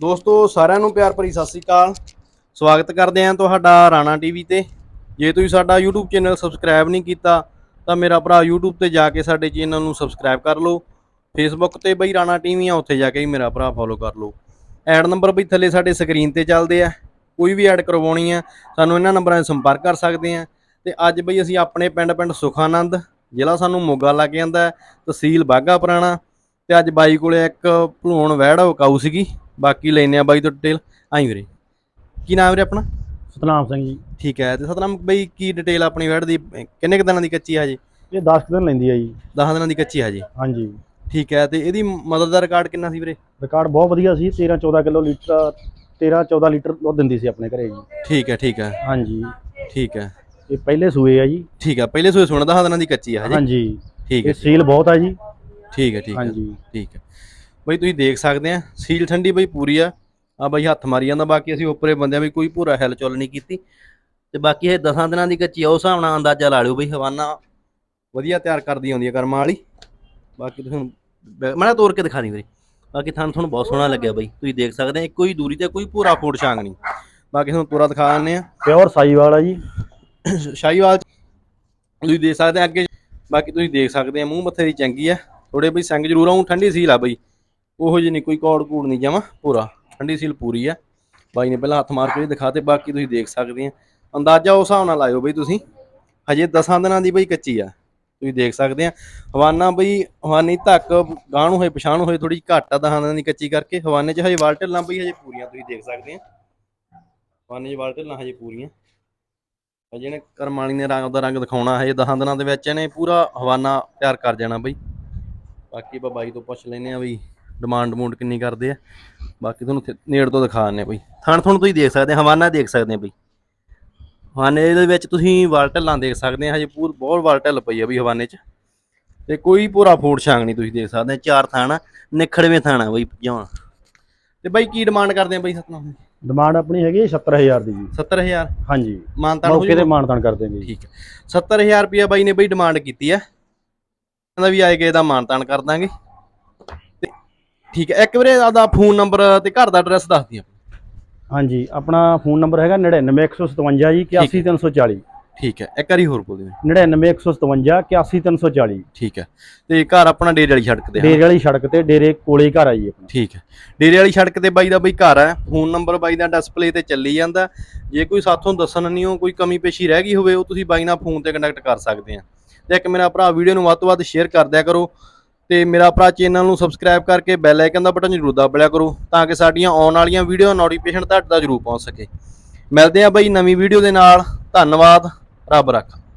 ਦੋਸਤੋ, ਸਾਰਿਆਂ ਨੂੰ ਪਿਆਰ ਭਰੀ ਸਤਿ ਸ੍ਰੀ ਅਕਾਲ। ਸਵਾਗਤ ਕਰਦੇ ਹਾਂ ਤੁਹਾਡਾ ਰਾਣਾ ਟੀਵੀ ਤੇ। ਜੇ ਤੁਸੀਂ ਸਾਡਾ YouTube ਚੈਨਲ ਸਬਸਕ੍ਰਾਈਬ ਨਹੀਂ ਕੀਤਾ, ਤਾਂ ਮੇਰਾ ਭਰਾ YouTube ਤੇ ਜਾ ਕੇ ਸਾਡੇ ਚੈਨਲ ਨੂੰ ਸਬਸਕ੍ਰਾਈਬ ਕਰ ਲਓ। Facebook ਤੇ ਬਈ ਰਾਣਾ ਟੀਵੀ ਆ, ਉੱਥੇ ਜਾ ਕੇ ਵੀ ਮੇਰਾ ਭਰਾ ਫੋਲੋ ਕਰ ਲਓ। ਐਡ ਨੰਬਰ ਬਈ ਥੱਲੇ ਸਾਡੇ ਸਕਰੀਨ ਤੇ ਚੱਲਦੇ ਆ। ਕੋਈ ਵੀ ਐਡ ਕਰਵਾਉਣੀ ਆ, ਸਾਨੂੰ ਇਹਨਾਂ ਨੰਬਰਾਂ 'ਤੇ ਸੰਪਰਕ ਕਰ ਸਕਦੇ ਆ। ਤੇ ਅੱਜ ਬਈ ਅਸੀਂ ਆਪਣੇ ਪਿੰਡ ਪਿੰਡ ਸੁਖਾਨੰਦ, ਜ਼ਿਲ੍ਹਾ ਸਾਨੂੰ ਮੋਗਾ ਲੱਗ ਜਾਂਦਾ ਤਹਿਸੀਲ ਬਾਗਾ ਪੁਰਾਣਾ। ਤੇ ਅੱਜ ਬਾਈ ਕੋਲੇ ਇੱਕ ਭਲੂਣ ਵਹਿੜ ਵਿਕਾਊ ਸੀਗੀ। ਬਾਕੀ ਲੈਨੇ ਆ ਬਾਈ ਤੋਂ ਡਿਟੇਲ। ਆਈ ਵੀਰੇ। ਕੀ ਨਾਮ ਵੀਰੇ ਆਪਣਾ? ਸਤਨਾਮ ਸਿੰਘ ਜੀ। ਠੀਕ ਹੈ ਤੇ ਸਤਨਾਮ ਬਈ ਕੀ ਡਿਟੇਲ ਆਪਣੀ ਵਹਿੜ ਦੀ ਕਿੰਨੇ ਕੁ ਦਿਨਾਂ ਦੀ ਕੱਚੀ ਆ ਹਜੇ? ਇਹ 10 ਕੁ ਦਿਨ ਲੈਂਦੀ ਆ ਜੀ। 10 ਦਿਨਾਂ ਦੀ ਕੱਚੀ ਆ ਹਜੇ? ਹਾਂਜੀ। ਠੀਕ ਹੈ ਤੇ ਇਹਦੀ ਮਦਦ ਦਾ ਰਿਕਾਰਡ ਕਿੰਨਾ ਸੀ ਵੀਰੇ? ਰਿਕਾਰਡ ਬਹੁਤ ਵਧੀਆ ਸੀ 13 14 ਕਿਲੋ ਲੀਟਰ 13 14 ਲੀਟਰ ਦੁੱਧ ਦਿੰਦੀ ਸੀ ਆਪਣੇ ਘਰੇ ਜੀ। ਠੀਕ ਹੈ ਠੀਕ ਹੈ। ਹਾਂਜੀ। ਠੀਕ ਹੈ। ਇਹ ਪਹਿਲੇ ਸੂਏ ਆ ਜੀ। ਠੀਕ ਹੈ ਪਹਿਲੇ ਸੋਏ ਸੁਣ 10 ਦਿਨਾਂ ਦੀ ਕੱਚੀ ਆ ਹਜੇ? ਹਾਂਜੀ। ਠੀਕ ਇਹ ਹੈ। ਸੀਲ ਬਹੁਤ ਆ ਜੀ। ਠੀਕ ਹੈ ਠੀਕ ਹੈ। ਹਾਂਜੀ। ਠੀਕ ਹੈ। ਬਈ ਤੁਸੀਂ ਦੇਖ ਸਕਦੇ ਆ ਸੀਲ ਠੰਡੀ ਬਈ ਪੂਰੀ ਆ। ਆ ਬਈ ਹੱਥ ਮਾਰੀ ਜਾਂਦਾ ਬਾਕੀ ਅਸੀਂ ਉੱਪਰੇ ਬੰਦਿਆਂ ਵੀ ਕੋਈ ਪੂਰਾ ਹਿਲ ਚੁੱਲ ਨਹੀਂ ਕੀਤੀ। ਤੇ ਬਾਕੀ ਇਹ 10 ਦਿਨਾਂ ਦੀ ਕੱਚੀ ਆ ਉਸ ਹਿਸਾਬ ਨਾਲ ਅੰਦਾਜ਼ਾ ਲਾ ਲਿਓ ਬਈ ਹਵਾਨਾ ਵਧੀਆ ਤਿਆਰ ਕਰਦੀ ਆਉਂਦੀ ਆ ਕਰਮਾਂ ਵਾਲੀ। ਬਾਕੀ ਤੁਸੀਂ ਮੈਂ ਤੋੜ ਕੇ ਦਿਖਾ ਦੀ ਵੀਰੇ ਬਾਕੀ ਥਾਂ ਤੁਹਾਨੂੰ ਬਹੁਤ ਸੋਹਣਾ ਲੱਗਿਆ ਬਈ ਤੁਸੀਂ ਦੇਖ ਸਕਦੇ ਆ ਇੱਕੋ ਹੀ ਦੂਰੀ ਤੇ ਕੋਈ ਪੂਰਾ ਫੋੜ ਛਾਂਗ ਨਹੀਂ। ਬਾਕੀ ਤੁਹਾਨੂੰ ਪੂਰਾ ਦਿਖਾ ਦਿੰਦੇ ਆ। ਪਿਓਰ ਸਾਈਵਾਲ ਆ ਜੀ। ਸ਼ਾਹੀਵਾਲ ਤੁਸੀਂ ਦੇਖ ਸਕਦੇ ਆ ਅੱਗੇ। ਬਾਕੀ ਤੁਸੀਂ ਦੇਖ ਸਕਦੇ ਆ ਮੂੰਹ ਮੱਥੇ ਦੀ ਚੰਗੀ ਆ। ਥੋੜੇ ਬਈ ਸੰਗ ਜ਼ਰੂਰ ਆਉਂ ਠੰਡੀ ਸੀਲ ਆ ਬਈ। ਉਹੋ ਜਿਹੀ ਨਹੀਂ ਕੋਈ ਕੌੜ ਕੂੜ ਨਹੀਂ ਜਮਾ, ਪੂਰਾ। ਠੰਡੀ ਸੀਲ ਪੂਰੀ ਆ। ਬਾਈ ਨੇ ਪਹਿਲਾਂ ਹੱਥ ਮਾਰ ਕੇ ਵੀ ਦਿਖਾਤੇ ਬਾਕੀ ਤੁਸੀਂ ਦੇਖ ਸਕਦੇ ਆ। ਅੰਦਾਜ਼ਾ ਉਸ ਹਿਸਾਬ ਨਾਲ ਲਾਇਓ ਬਈ ਤੁਸੀਂ। ਹਜੇ 10 ਦਿਨਾਂ ਦੀ ਬਈ ਕੱਚੀ ਆ। ਤੁਸੀਂ ਦੇਖ ਸਕਦੇ ਆ। ਹਵਾਨਾ ਬਈ, ਹਵਾਨੀ ਧੱਕ ਗਾਂ ਹੋਏ ਪਛਾਣ ਹੋਏ ਥੋੜੀ ਘੱਟ ਆ 10 ਦਿਨਾਂ ਦੀ ਕੱਚੀ ਕਰਕੇ। ਹਵਾਨੇ 'ਚ ਹਜੇ ਵਾਲ ਵਾਲਟਲਾਂ ਬਈ ਹਜੇ ਪੂਰੀਆਂ, ਤੁਸੀਂ ਦੇਖ ਸਕਦੇ ਆ। ਹਵਾਨੇ 'ਚ ਵਾਲ ਵਾਲਟਲਾਂ ਹਜੇ ਪੂਰੀਆਂ। ਹਜੇ ਨੇ ਕਰਮਾਲੀ ਨੇ ਰੰਗ ਦਾ ਰੰਗ ਦਿਖਾਉਣਾ, ਹਜੇ 10 ਦਿਨਾਂ ਦੇ ਵਿੱਚ ਇਹਨੇ ਪੂਰਾ ਹਵਾਨਾ ਤਿਆਰ ਕਰ ਜਾਣਾ ਬਈ। ਬਾਕੀ ਆਪਾਂ ਬਾਈ ਤੋਂ ਪੁੱਛ ਲੈਨੇ ਆ ਬਈ ਡਿਮਾਂਡ ਡਮੂੰਡ ਕਿੰਨੀ ਕਰਦੇ ਆ। ਬਾਕੀ ਤੁਹਾਨੂੰ ਨੇੜ ਤੋਂ ਦਿਖਾ ਦਿੰਨੇ ਆ ਬਈ। ਥਣ ਤੁਹਾਨੂੰ ਤੁਸੀਂ ਦੇਖ ਸਕਦੇ ਆ ਹਵਾਨਾ ਦੇਖ ਸਕਦੇ ਆ ਬਈ। ਹਵਾਨੇ ਦੇ ਵਿੱਚ ਤੁਸੀਂ ਵਾਲਟਲਾਂ ਦੇਖ ਸਕਦੇ ਆ ਹਜੇ ਪੂਰ ਬਹੁਤ ਵਾਲਟਲ ਪਈ ਆ ਬਈ ਹਵਾਨੇ 'ਚ। ਤੇ ਕੋਈ ਪੂਰਾ ਫੂਡ ਛਾਂਗ ਨਹੀਂ ਤੁਸੀਂ ਦੇਖ ਸਕਦੇ ਆ ਚਾਰ ਥਾਣਾ ਨਿਖੜਵੇਂ ਥਾਣਾ ਬਈ ਜਮਾਂ ਤੇ ਬਈ ਕੀ ਡਿਮਾਂਡ ਕਰਦੇ ਆ ਬਈ ਸਤਨਾਮ ਡਿਮਾਂਡ ਆਪਣੀ ਹੈਗੀ ਹੈ 70000 ਦੀ ਜੀ। 70000 ਹਾਂਜੀ। ਮਾਨਤਾਨ ਹੋ ਮੌਕੇ ਤੇ ਜੂਗਾ? ਮਾਨਤਾਨ ਕਰ ਦੇਂਗੇ ਜੀ। ਠੀਕ ਹੈ 70000 ਰੁਪਿਆ ਬਾਈ ਨੇ ਬਈ ਡਿਮਾਂਡ ਕੀਤੀ ਹੈ ਕਹਿੰਦਾ ਵੀ ਆਏ ਗਏ ਦਾ ਮਾਨਤਾਨ ਕਰ ਦਾਂਗੇ। ਠੀਕ ਹੈ ਇੱਕ ਵਾਰੇ ਆਦਾ ਫੋਨ ਨੰਬਰ ਤੇ ਘਰ ਦਾ ਐਡਰੈਸ ਦੱਸ ਦਿਓ। ਹਾਂਜੀ ਆਪਣਾ ਫੋਨ ਨੰਬਰ ਹੈਗਾ 99157 ਜੀ 81340 ਠੀਕ ਹੈ ਇੱਕ ਵਾਰੀ ਹੋਰ ਬੋਲ ਦਿਓ। 99157 81340 ਠੀਕ ਹੈ ਤੇ ਘਰ ਆਪਣਾ ਡੇਰੇ ਵਾਲੀ ਸੜਕ ਤੇ। ਡੇਰੇ ਵਾਲੀ ਸੜਕ ਤੇ ਡੇਰੇ ਕੋਲੇ ਘਰ ਆ ਜੀ ਆਪਣਾ। ਠੀਕ ਹੈ ਡੇਰੇ ਵਾਲੀ ਸੜਕ ਤੇ ਬਾਈ ਦਾ ਬਈ ਘਰ ਹੈ ਫੋਨ ਨੰਬਰ ਬਾਈ ਦਾ ਡਿਸਪਲੇ ਤੇ ਚੱਲੀ ਜਾਂਦਾ। ਜੇ ਕੋਈ ਸਾਥੋਂ ਦੱਸਣ ਨਹੀਂ ਹੋ ਕੋਈ ਕਮੀ ਪੇਸ਼ੀ ਰਹਿ ਗਈ ਹੋਵੇ ਉਹ ਤੁਸੀਂ ਬਾਈ ਨਾਲ ਫੋਨ ਤੇ ਕੰਟੈਕਟ ਕਰ ਸਕਦੇ ਆ। ਤੇ ਇੱਕ ਮੇਰਾ ਭਰਾ ਵੀਡੀਓ ਨੂੰ ਵੱਧ ਤੋਂ ਵੱਧ ਸ਼ੇਅਰ ਕਰ ਦਿਆ ਕਰੋ। ਤੇ ਮੇਰਾ ਭਰਾ ਚੈਨਲ ਨੂੰ ਸਬਸਕ੍ਰਾਈਬ ਕਰਕੇ ਬੈਲ ਆਈਕਨ ਦਾ ਬਟਨ ਜ਼ਰੂਰ ਦਬਾ ਲਿਆ ਕਰੋ ਤਾਂ ਕਿ ਸਾਡੀਆਂ ਆਉਣ ਵਾਲੀਆਂ ਵੀਡੀਓ ਨੋਟੀਫਿਕੇਸ਼ਨ ਤੁਹਾਡੇ ਤੱਕ ਜ਼ਰੂਰ ਪਹੁੰਚ ਸਕੇ। ਮਿਲਦੇ ਆ ਬਾਈ ਨਵੀਂ ਵੀਡੀਓ ਦੇ ਨਾਲ। ਧੰਨਵਾਦ। ਰੱਬ ਰੱਖ।